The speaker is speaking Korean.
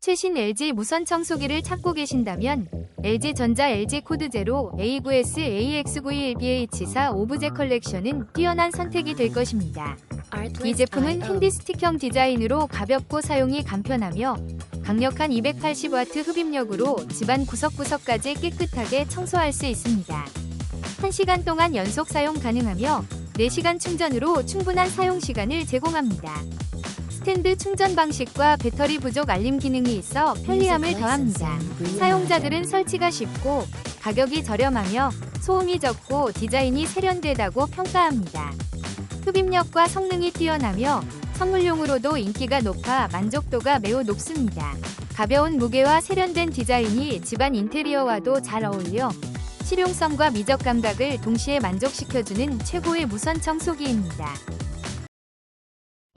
최신 LG 무선 청소기를 찾고 계신다면 LG전자 LG 코드 제로 A9S AX91BH4 오브제 컬렉션은 뛰어난 선택이 될 것입니다. 이 제품은 핸디 스틱형 디자인으로 가볍고 사용이 간편하며 강력한 280W 흡입력으로 집안 구석구석까지 깨끗하게 청소할 수 있습니다. 1시간 동안 연속 사용 가능하며 4시간 충전으로 충분한 사용 시간을 제공합니다. 스탠드 충전 방식과 배터리 부족 알림 기능이 있어 편리함을 더합니다. 사용자들은 설치가 쉽고 가격이 저렴하며 소음이 적고 디자인이 세련되다고 평가합니다. 흡입력과 성능이 뛰어나며 선물용으로도 인기가 높아 만족도가 매우 높습니다. 가벼운 무게와 세련된 디자인이 집안 인테리어와도 잘 어울려 실용성과 미적 감각을 동시에 만족시켜주는 최고의 무선 청소기입니다.